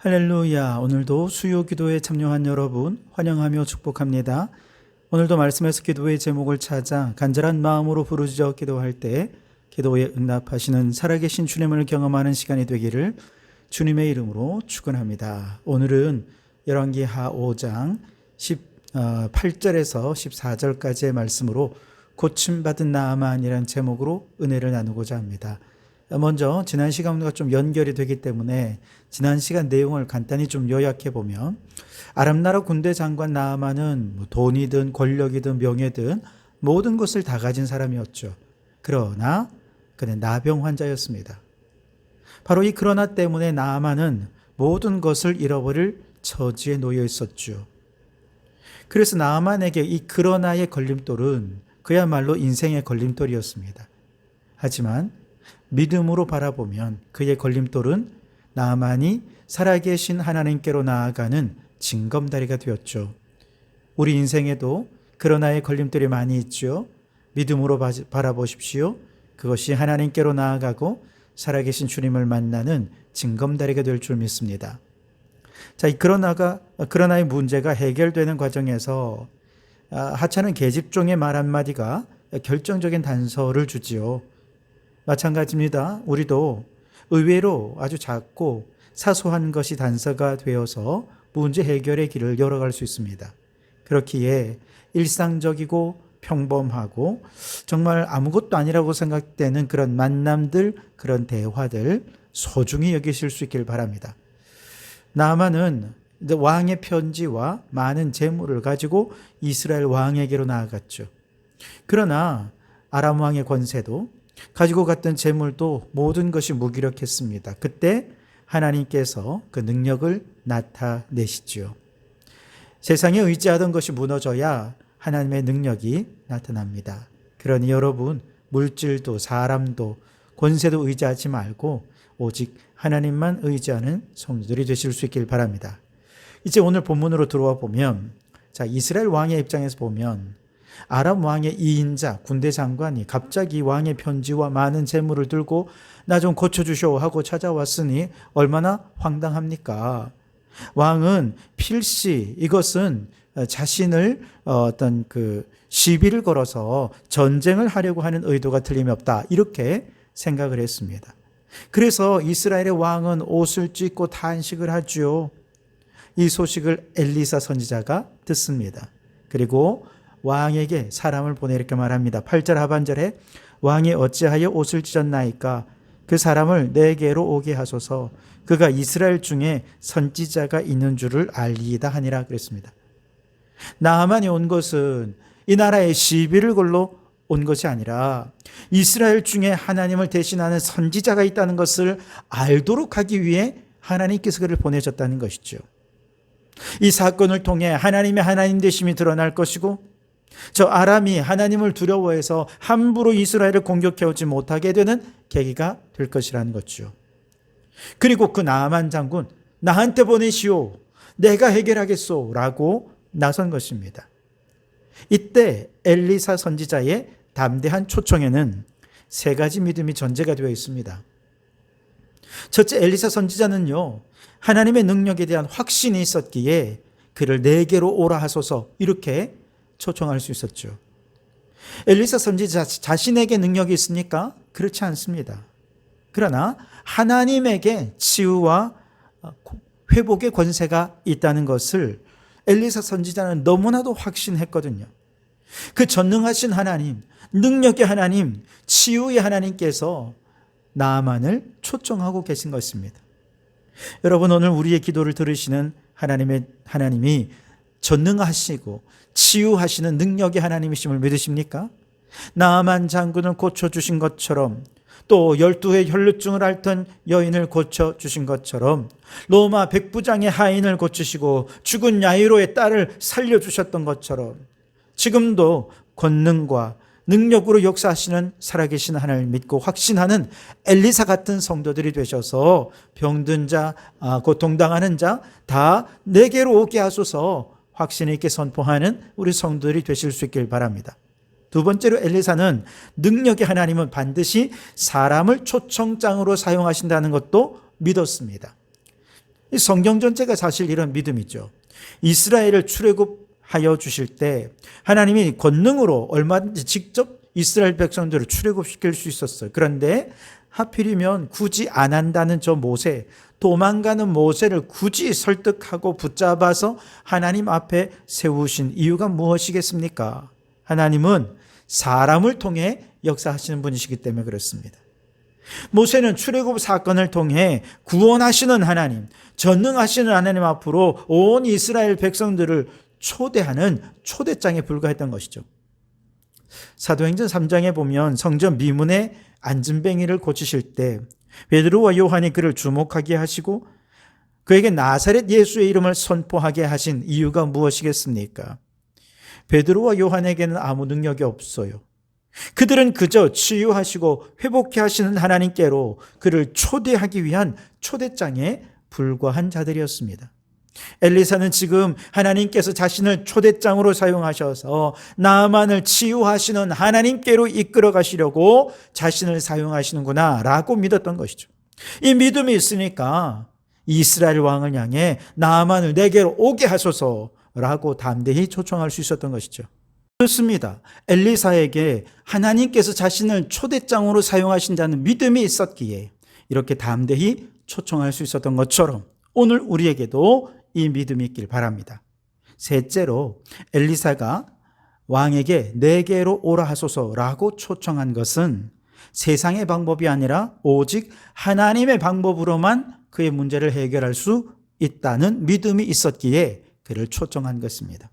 할렐루야. 오늘도 수요 기도에 참여한 여러분 환영하며 축복합니다. 오늘도 말씀에서 기도의 제목을 찾아 간절한 마음으로 부르짖어 기도할 때 기도에 응답하시는 살아계신 주님을 경험하는 시간이 되기를 주님의 이름으로 축원합니다. 오늘은 열왕기하 5장 18절에서 14절까지의 말씀으로 고침받은 나아만이라는 제목으로 은혜를 나누고자 합니다. 먼저 지난 시간과 좀 연결이 되기 때문에 지난 시간 내용을 간단히 좀 요약해 보면 아람 나라 군대 장관 나아만은 뭐 돈이든 권력이든 명예든 모든 것을 다 가진 사람이었죠. 그러나 그는 나병 환자였습니다. 바로 이 그러나 때문에 나아만은 모든 것을 잃어버릴 처지에 놓여 있었죠. 그래서 나아만에게 이 그러나의 걸림돌은 그야말로 인생의 걸림돌이었습니다. 하지만 믿음으로 바라보면 그의 걸림돌은 나만이 살아계신 하나님께로 나아가는 징검다리가 되었죠. 우리 인생에도 그러나의 걸림돌이 많이 있죠. 믿음으로 바라보십시오. 그것이 하나님께로 나아가고 살아계신 주님을 만나는 징검다리가 될 줄 믿습니다. 자, 이 그러나가 그러나의 문제가 해결되는 과정에서 아, 하찮은 계집종의 말 한마디가 결정적인 단서를 주지요. 마찬가지입니다. 우리도 의외로 아주 작고 사소한 것이 단서가 되어서 문제 해결의 길을 열어갈 수 있습니다. 그렇기에 일상적이고 평범하고 정말 아무것도 아니라고 생각되는 그런 만남들, 그런 대화들 소중히 여기실 수 있길 바랍니다. 나만은 왕의 편지와 많은 재물을 가지고 이스라엘 왕에게로 나아갔죠. 그러나 아람 왕의 권세도 가지고 갔던 재물도 모든 것이 무기력했습니다. 그때 하나님께서 그 능력을 나타내시지요. 세상에 의지하던 것이 무너져야 하나님의 능력이 나타납니다. 그러니 여러분, 물질도 사람도 권세도 의지하지 말고 오직 하나님만 의지하는 성도들이 되실 수 있길 바랍니다. 이제 오늘 본문으로 들어와 보면 자, 이스라엘 왕의 입장에서 보면 아람 왕의 이인자 군대 장관이 갑자기 왕의 편지와 많은 재물을 들고 나 좀 고쳐주쇼 하고 찾아왔으니 얼마나 황당합니까? 왕은 필시 이것은 자신을 어떤 그 시비를 걸어서 전쟁을 하려고 하는 의도가 틀림이 없다. 이렇게 생각을 했습니다. 그래서 이스라엘의 왕은 옷을 찢고 탄식을 하지요. 이 소식을 엘리사 선지자가 듣습니다. 그리고 왕에게 사람을 보내 이렇게 말합니다. 8절 하반절에 왕이 어찌하여 옷을 찢었나이까 그 사람을 내게로 오게 하소서 그가 이스라엘 중에 선지자가 있는 줄을 알리이다 하니라 그랬습니다. 나만이 온 것은 이 나라의 시비를 걸로 온 것이 아니라 이스라엘 중에 하나님을 대신하는 선지자가 있다는 것을 알도록 하기 위해 하나님께서 그를 보내셨다는 것이죠. 이 사건을 통해 하나님의 하나님 되심이 드러날 것이고 저 아람이 하나님을 두려워해서 함부로 이스라엘을 공격해오지 못하게 되는 계기가 될 것이라는 거죠. 그리고 그 나만 장군 나한테 보내시오. 내가 해결하겠소. 라고 나선 것입니다. 이때 엘리사 선지자의 담대한 초청에는 세 가지 믿음이 전제가 되어 있습니다. 첫째 엘리사 선지자는요. 하나님의 능력에 대한 확신이 있었기에 그를 내게로 오라 하소서 이렇게 초청할 수 있었죠. 엘리사 선지자 자신에게 능력이 있습니까? 그렇지 않습니다. 그러나 하나님에게 치유와 회복의 권세가 있다는 것을 엘리사 선지자는 너무나도 확신했거든요. 그 전능하신 하나님, 능력의 하나님, 치유의 하나님께서 나만을 초청하고 계신 것입니다. 여러분 오늘 우리의 기도를 들으시는 하나님의 하나님이 전능하시고 치유하시는 능력의 하나님이심을 믿으십니까? 나만 장군을 고쳐주신 것처럼 또 열두의 혈루증을 앓던 여인을 고쳐주신 것처럼 로마 백부장의 하인을 고치시고 죽은 야이로의 딸을 살려주셨던 것처럼 지금도 권능과 능력으로 역사하시는 살아계신 하나님을 믿고 확신하는 엘리사 같은 성도들이 되셔서 병든 자, 아, 고통당하는 자 다 내게로 오게 하소서 확신 있게 선포하는 우리 성도들이 되실 수 있길 바랍니다. 두 번째로 엘리사는 능력의 하나님은 반드시 사람을 초청장으로 사용하신다는 것도 믿었습니다. 이 성경 전체가 사실 이런 믿음이죠. 이스라엘을 출애굽하여 주실 때 하나님이 권능으로 얼마든지 직접 이스라엘 백성들을 출애굽시킬 수 있었어요. 그런데 하필이면 굳이 안 한다는 저 모세, 도망가는 모세를 굳이 설득하고 붙잡아서 하나님 앞에 세우신 이유가 무엇이겠습니까? 하나님은 사람을 통해 역사하시는 분이시기 때문에 그렇습니다. 모세는 출애굽 사건을 통해 구원하시는 하나님, 전능하시는 하나님 앞으로 온 이스라엘 백성들을 초대하는 초대장에 불과했던 것이죠. 사도행전 3장에 보면 성전 미문의 안진뱅이를 고치실 때 베드로와 요한이 그를 주목하게 하시고 그에게 나사렛 예수의 이름을 선포하게 하신 이유가 무엇이겠습니까? 베드로와 요한에게는 아무 능력이 없어요. 그들은 그저 치유하시고 회복해 하시는 하나님께로 그를 초대하기 위한 초대장에 불과한 자들이었습니다. 엘리사는 지금 하나님께서 자신을 초대장으로 사용하셔서 나만을 치유하시는 하나님께로 이끌어 가시려고 자신을 사용하시는구나 라고 믿었던 것이죠. 이 믿음이 있으니까 이스라엘 왕을 향해 나만을 내게로 오게 하소서 라고 담대히 초청할 수 있었던 것이죠. 그렇습니다. 엘리사에게 하나님께서 자신을 초대장으로 사용하신다는 믿음이 있었기에 이렇게 담대히 초청할 수 있었던 것처럼 오늘 우리에게도 이 믿음이 있길 바랍니다. 셋째로 엘리사가 왕에게 내게로 오라 하소서라고 초청한 것은 세상의 방법이 아니라 오직 하나님의 방법으로만 그의 문제를 해결할 수 있다는 믿음이 있었기에 그를 초청한 것입니다.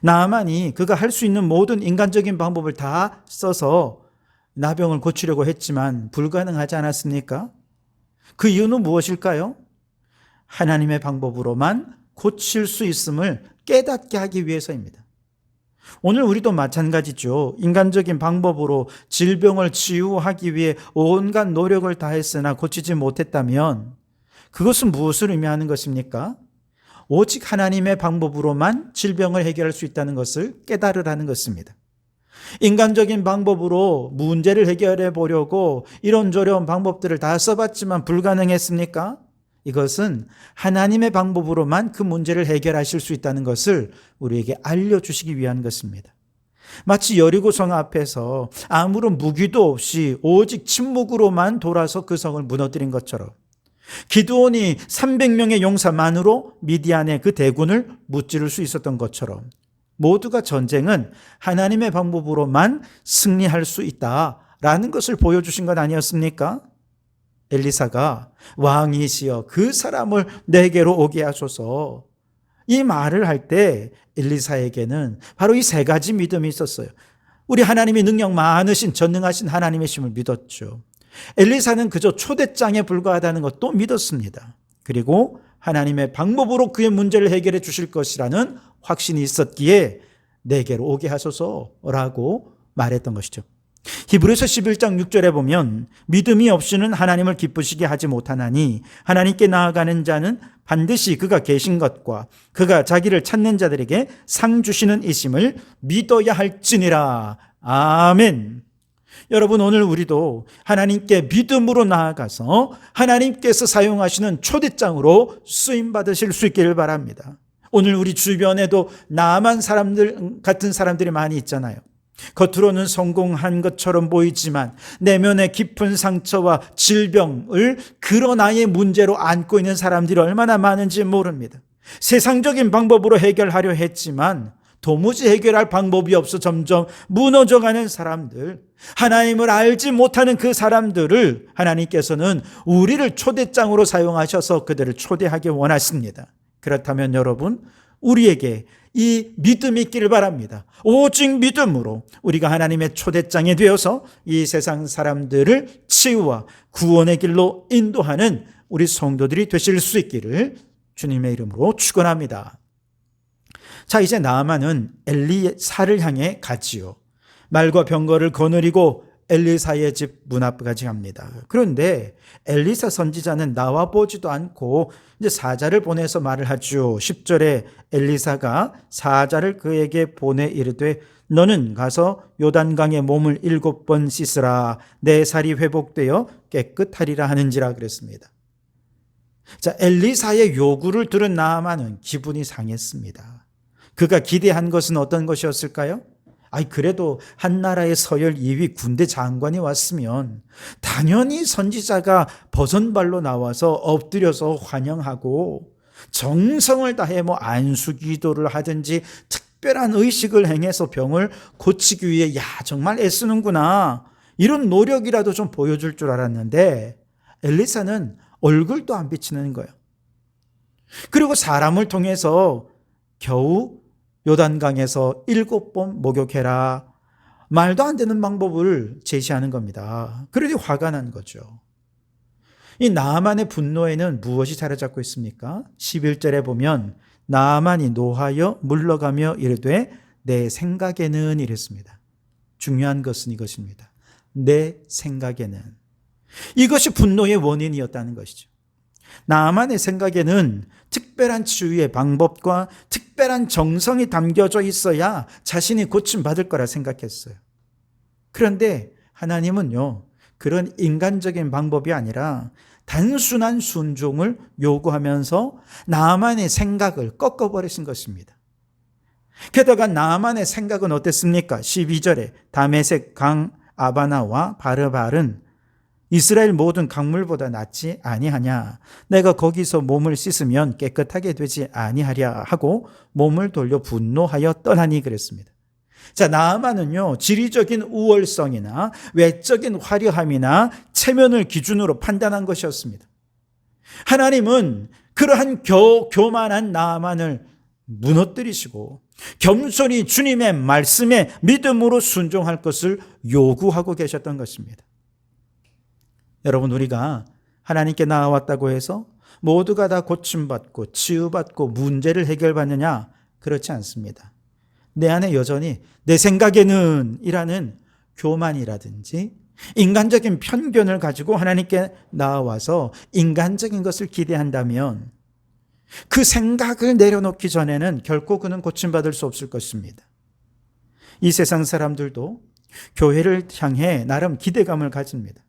나만이 그가 할 수 있는 모든 인간적인 방법을 다 써서 나병을 고치려고 했지만 불가능하지 않았습니까? 그 이유는 무엇일까요? 하나님의 방법으로만 고칠 수 있음을 깨닫게 하기 위해서입니다. 오늘 우리도 마찬가지죠. 인간적인 방법으로 질병을 치유하기 위해 온갖 노력을 다했으나 고치지 못했다면 그것은 무엇을 의미하는 것입니까? 오직 하나님의 방법으로만 질병을 해결할 수 있다는 것을 깨달으라는 것입니다. 인간적인 방법으로 문제를 해결해 보려고 이런저런 방법들을 다 써봤지만 불가능했습니까? 이것은 하나님의 방법으로만 그 문제를 해결하실 수 있다는 것을 우리에게 알려주시기 위한 것입니다. 마치 여리고성 앞에서 아무런 무기도 없이 오직 침묵으로만 돌아서 그 성을 무너뜨린 것처럼 기드온이 300명의 용사만으로 미디안의 그 대군을 무찌를 수 있었던 것처럼 모두가 전쟁은 하나님의 방법으로만 승리할 수 있다라는 것을 보여주신 것 아니었습니까? 엘리사가 왕이시여 그 사람을 내게로 오게 하소서 이 말을 할 때 엘리사에게는 바로 이 세 가지 믿음이 있었어요. 우리 하나님이 능력 많으신 전능하신 하나님의 심을 믿었죠. 엘리사는 그저 초대장에 불과하다는 것도 믿었습니다. 그리고 하나님의 방법으로 그의 문제를 해결해 주실 것이라는 확신이 있었기에 내게로 오게 하소서라고 말했던 것이죠. 히브리서 11장 6절에 보면 믿음이 없이는 하나님을 기쁘시게 하지 못하나니 하나님께 나아가는 자는 반드시 그가 계신 것과 그가 자기를 찾는 자들에게 상 주시는 이심을 믿어야 할지니라. 아멘. 여러분 오늘 우리도 하나님께 믿음으로 나아가서 하나님께서 사용하시는 초대장으로 쓰임 받으실 수 있기를 바랍니다. 오늘 우리 주변에도 나만 사람들 같은 사람들이 많이 있잖아요. 겉으로는 성공한 것처럼 보이지만 내면의 깊은 상처와 질병을 그런 아이의 문제로 안고 있는 사람들이 얼마나 많은지 모릅니다. 세상적인 방법으로 해결하려 했지만 도무지 해결할 방법이 없어 점점 무너져가는 사람들, 하나님을 알지 못하는 그 사람들을 하나님께서는 우리를 초대장으로 사용하셔서 그들을 초대하기 원하십니다. 그렇다면 여러분, 우리에게 이 믿음이 있기를 바랍니다. 오직 믿음으로 우리가 하나님의 초대장이 되어서 이 세상 사람들을 치유와 구원의 길로 인도하는 우리 성도들이 되실 수 있기를 주님의 이름으로 축원합니다. 자, 이제 나아만은 엘리사를 향해 가지요. 말과 병거를 거느리고 엘리사의 집 문 앞까지 갑니다. 그런데 엘리사 선지자는 나와 보지도 않고 이제 사자를 보내서 말을 하죠. 10절에 엘리사가 사자를 그에게 보내 이르되 너는 가서 요단강에 몸을 일곱 번 씻으라 내 살이 회복되어 깨끗하리라 하는지라 그랬습니다. 자, 엘리사의 요구를 들은 나아만은 기분이 상했습니다. 그가 기대한 것은 어떤 것이었을까요? 아이, 그래도 한 나라의 서열 2위 군대 장관이 왔으면 당연히 선지자가 버선발로 나와서 엎드려서 환영하고 정성을 다해 뭐 안수 기도를 하든지 특별한 의식을 행해서 병을 고치기 위해 야, 정말 애쓰는구나. 이런 노력이라도 좀 보여줄 줄 알았는데 엘리사는 얼굴도 안 비치는 거예요. 그리고 사람을 통해서 겨우 요단강에서 일곱 번 목욕해라. 말도 안 되는 방법을 제시하는 겁니다. 그러니 화가 난 거죠. 이 나만의 분노에는 무엇이 자리잡고 있습니까? 11절에 보면 나만이 노하여 물러가며 이르되 내 생각에는 이랬습니다. 중요한 것은 이것입니다. 내 생각에는 이것이 분노의 원인이었다는 것이죠. 나만의 생각에는 특별한 치유의 방법과 특별한 정성이 담겨져 있어야 자신이 고침받을 거라 생각했어요. 그런데 하나님은요, 그런 인간적인 방법이 아니라 단순한 순종을 요구하면서 나만의 생각을 꺾어버리신 것입니다. 게다가 나만의 생각은 어땠습니까? 12절에 다메색 강 아바나와 바르발은 이스라엘 모든 강물보다 낫지 아니하냐. 내가 거기서 몸을 씻으면 깨끗하게 되지 아니하랴 하고 몸을 돌려 분노하여 떠나니 그랬습니다. 자, 나아만은요, 지리적인 우월성이나 외적인 화려함이나 체면을 기준으로 판단한 것이었습니다. 하나님은 그러한 교, 교만한 나아만을 무너뜨리시고 겸손히 주님의 말씀에 믿음으로 순종할 것을 요구하고 계셨던 것입니다. 여러분, 우리가 하나님께 나아왔다고 해서 모두가 다 고침받고 치유받고 문제를 해결받느냐? 그렇지 않습니다. 내 안에 여전히 내 생각에는 이라는 교만이라든지 인간적인 편견을 가지고 하나님께 나와서 인간적인 것을 기대한다면 그 생각을 내려놓기 전에는 결코 그는 고침받을 수 없을 것입니다. 이 세상 사람들도 교회를 향해 나름 기대감을 가집니다.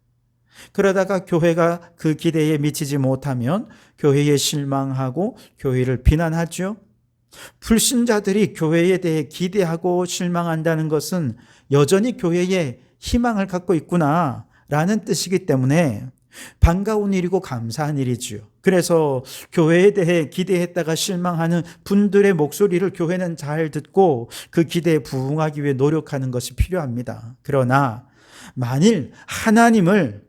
그러다가 교회가 그 기대에 미치지 못하면 교회에 실망하고 교회를 비난하죠. 불신자들이 교회에 대해 기대하고 실망한다는 것은 여전히 교회에 희망을 갖고 있구나 라는 뜻이기 때문에 반가운 일이고 감사한 일이지요. 그래서 교회에 대해 기대했다가 실망하는 분들의 목소리를 교회는 잘 듣고 그 기대에 부응하기 위해 노력하는 것이 필요합니다. 그러나 만일 하나님을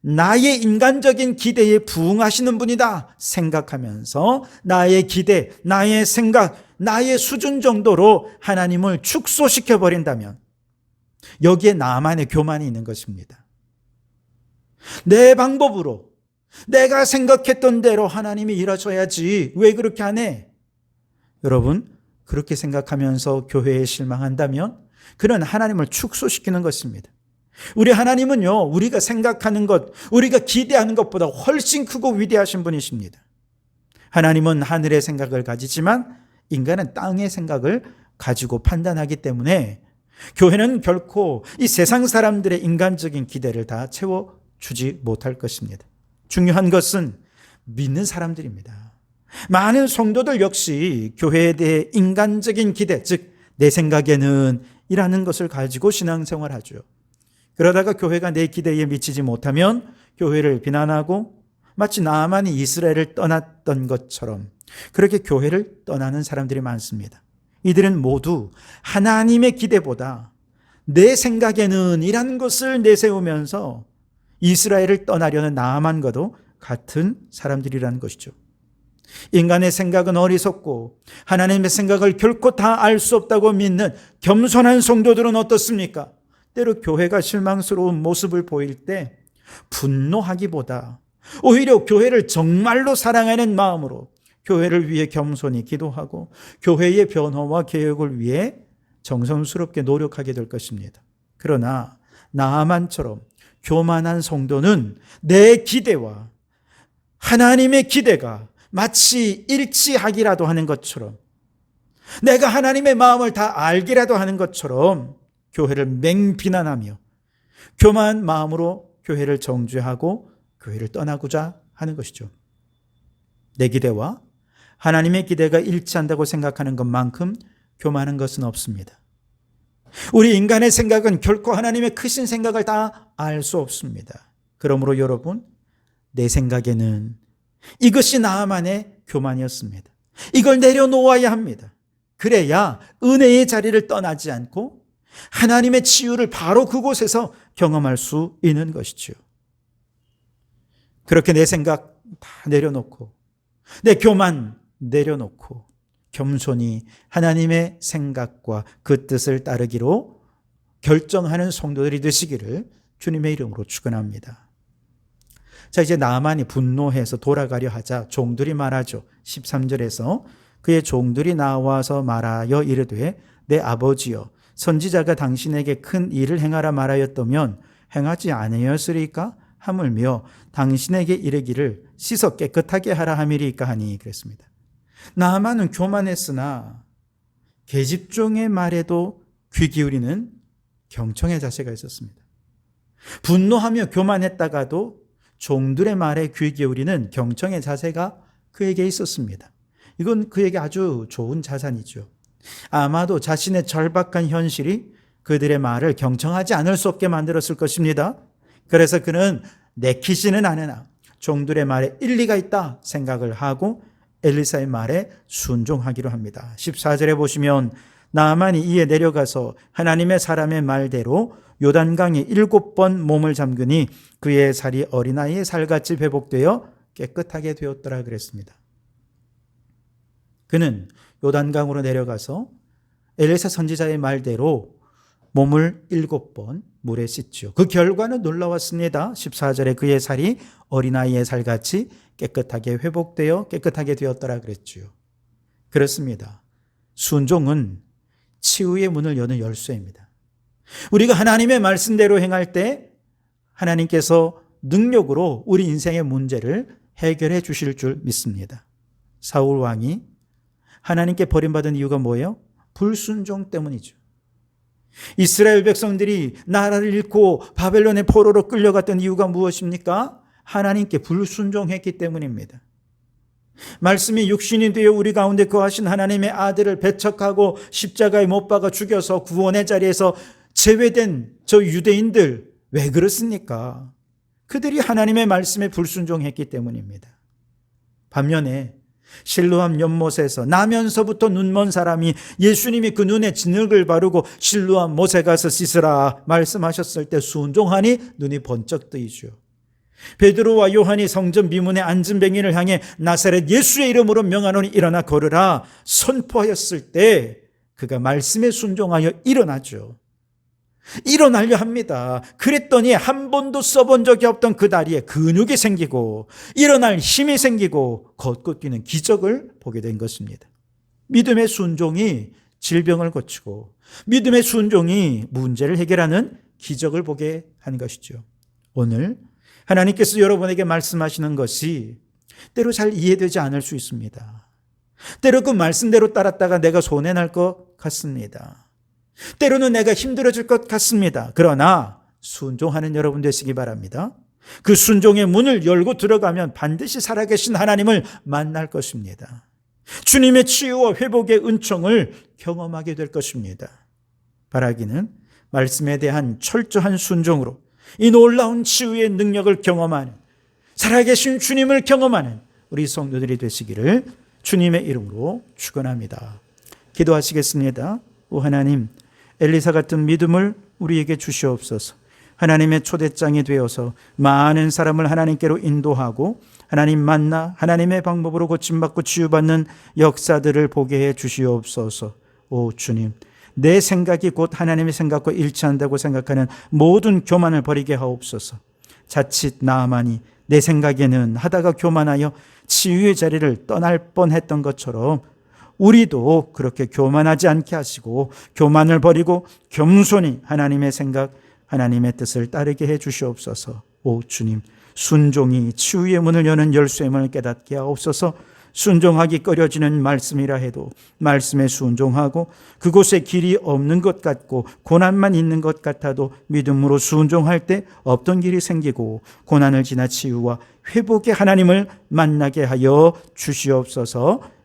나의 인간적인 기대에 부응하시는 분이다 생각하면서 나의 기대, 나의 생각, 나의 수준 정도로 하나님을 축소시켜 버린다면 여기에 나만의 교만이 있는 것입니다. 내 방법으로 내가 생각했던 대로 하나님이 일하셔야지 왜 그렇게 안 해? 여러분, 그렇게 생각하면서 교회에 실망한다면 그는 하나님을 축소시키는 것입니다. 우리 하나님은요, 우리가 생각하는 것, 우리가 기대하는 것보다 훨씬 크고 위대하신 분이십니다. 하나님은 하늘의 생각을 가지지만 인간은 땅의 생각을 가지고 판단하기 때문에 교회는 결코 이 세상 사람들의 인간적인 기대를 다 채워주지 못할 것입니다. 중요한 것은 믿는 사람들입니다. 많은 성도들 역시 교회에 대해 인간적인 기대, 즉, 내 생각에는 이라는 것을 가지고 신앙생활 하죠. 그러다가 교회가 내 기대에 미치지 못하면 교회를 비난하고 마치 나만이 이스라엘을 떠났던 것처럼 그렇게 교회를 떠나는 사람들이 많습니다. 이들은 모두 하나님의 기대보다 내 생각에는 이란 것을 내세우면서 이스라엘을 떠나려는 나만과도 같은 사람들이라는 것이죠. 인간의 생각은 어리석고 하나님의 생각을 결코 다 알 수 없다고 믿는 겸손한 성도들은 어떻습니까? 때로 교회가 실망스러운 모습을 보일 때 분노하기보다 오히려 교회를 정말로 사랑하는 마음으로 교회를 위해 겸손히 기도하고 교회의 변화와 개혁을 위해 정성스럽게 노력하게 될 것입니다. 그러나 나만처럼 교만한 성도는 내 기대와 하나님의 기대가 마치 일치하기라도 하는 것처럼 내가 하나님의 마음을 다 알기라도 하는 것처럼 교회를 맹비난하며 교만 마음으로 교회를 정죄하고 교회를 떠나고자 하는 것이죠. 내 기대와 하나님의 기대가 일치한다고 생각하는 것만큼 교만한 것은 없습니다. 우리 인간의 생각은 결코 하나님의 크신 생각을 다 알 수 없습니다. 그러므로 여러분, 내 생각에는 이것이 나만의 교만이었습니다. 이걸 내려놓아야 합니다. 그래야 은혜의 자리를 떠나지 않고 하나님의 치유를 바로 그곳에서 경험할 수 있는 것이죠. 그렇게 내 생각 다 내려놓고 내 교만 내려놓고 겸손히 하나님의 생각과 그 뜻을 따르기로 결정하는 성도들이 되시기를 주님의 이름으로 축원합니다. 자 이제 나만이 분노해서 돌아가려 하자 종들이 말하죠. 13절에서 그의 종들이 나와서 말하여 이르되 내 아버지여 선지자가 당신에게 큰 일을 행하라 말하였다면 행하지 아니었으리까 하물며 당신에게 이르기를 씻어 깨끗하게 하라 함이리까 하니 그랬습니다. 나만은 교만했으나 계집종의 말에도 귀 기울이는 경청의 자세가 있었습니다. 분노하며 교만했다가도 종들의 말에 귀 기울이는 경청의 자세가 그에게 있었습니다. 이건 그에게 아주 좋은 자산이죠. 아마도 자신의 절박한 현실이 그들의 말을 경청하지 않을 수 없게 만들었을 것입니다. 그래서 그는 내키지는 않으나 종들의 말에 일리가 있다 생각을 하고 엘리사의 말에 순종하기로 합니다. 14절에 보시면 나만이 이에 내려가서 하나님의 사람의 말대로 요단강에 일곱 번 몸을 잠그니 그의 살이 어린아이의 살같이 회복되어 깨끗하게 되었더라 그랬습니다. 그는 요단강으로 내려가서 엘리사 선지자의 말대로 몸을 일곱 번 물에 씻죠. 그 결과는 놀라웠습니다. 14절에 그의 살이 어린아이의 살같이 깨끗하게 회복되어 깨끗하게 되었더라 그랬지요. 그렇습니다. 순종은 치유의 문을 여는 열쇠입니다. 우리가 하나님의 말씀대로 행할 때 하나님께서 능력으로 우리 인생의 문제를 해결해 주실 줄 믿습니다. 사울 왕이 하나님께 버림받은 이유가 뭐예요? 불순종 때문이죠. 이스라엘 백성들이 나라를 잃고 바벨론의 포로로 끌려갔던 이유가 무엇입니까? 하나님께 불순종했기 때문입니다. 말씀이 육신이 되어 우리 가운데 거하신 하나님의 아들을 배척하고 십자가에 못 박아 죽여서 구원의 자리에서 제외된 저 유대인들 왜 그렇습니까? 그들이 하나님의 말씀에 불순종했기 때문입니다. 반면에 실루암 연못에서 나면서부터 눈먼 사람이 예수님이 그 눈에 진흙을 바르고 실루암 못에 가서 씻으라 말씀하셨을 때 순종하니 눈이 번쩍 뜨이죠. 베드로와 요한이 성전 비문에 앉은 병인을 향해 나사렛 예수의 이름으로 명하노니 일어나 걸으라 선포하였을 때 그가 말씀에 순종하여 일어나죠. 일어나려 합니다. 그랬더니 한 번도 써본 적이 없던 그 다리에 근육이 생기고 일어날 힘이 생기고 걷고 뛰는 기적을 보게 된 것입니다. 믿음의 순종이 질병을 고치고 믿음의 순종이 문제를 해결하는 기적을 보게 한 것이죠. 오늘 하나님께서 여러분에게 말씀하시는 것이 때로 잘 이해되지 않을 수 있습니다. 때로 그 말씀대로 따랐다가 내가 손해날 것 같습니다. 때로는 내가 힘들어질 것 같습니다. 그러나 순종하는 여러분 되시기 바랍니다. 그 순종의 문을 열고 들어가면 반드시 살아계신 하나님을 만날 것입니다. 주님의 치유와 회복의 은총을 경험하게 될 것입니다. 바라기는 말씀에 대한 철저한 순종으로 이 놀라운 치유의 능력을 경험하는 살아계신 주님을 경험하는 우리 성도들이 되시기를 주님의 이름으로 축원합니다. 기도하시겠습니다. 오 하나님, 엘리사 같은 믿음을 우리에게 주시옵소서. 하나님의 초대장이 되어서 많은 사람을 하나님께로 인도하고 하나님 만나 하나님의 방법으로 고침받고 치유받는 역사들을 보게 해 주시옵소서. 오 주님, 내 생각이 곧 하나님의 생각과 일치한다고 생각하는 모든 교만을 버리게 하옵소서. 자칫 나만이 내 생각에는 하다가 교만하여 치유의 자리를 떠날 뻔했던 것처럼 우리도 그렇게 교만하지 않게 하시고 교만을 버리고 겸손히 하나님의 생각, 하나님의 뜻을 따르게 해 주시옵소서. 오 주님, 순종이 치유의 문을 여는 열쇠임을 깨닫게 하옵소서. 순종하기 꺼려지는 말씀이라 해도 말씀에 순종하고 그곳에 길이 없는 것 같고 고난만 있는 것 같아도 믿음으로 순종할 때 없던 길이 생기고 고난을 지나 치유와 회복의 하나님을 만나게 하여 주시옵소서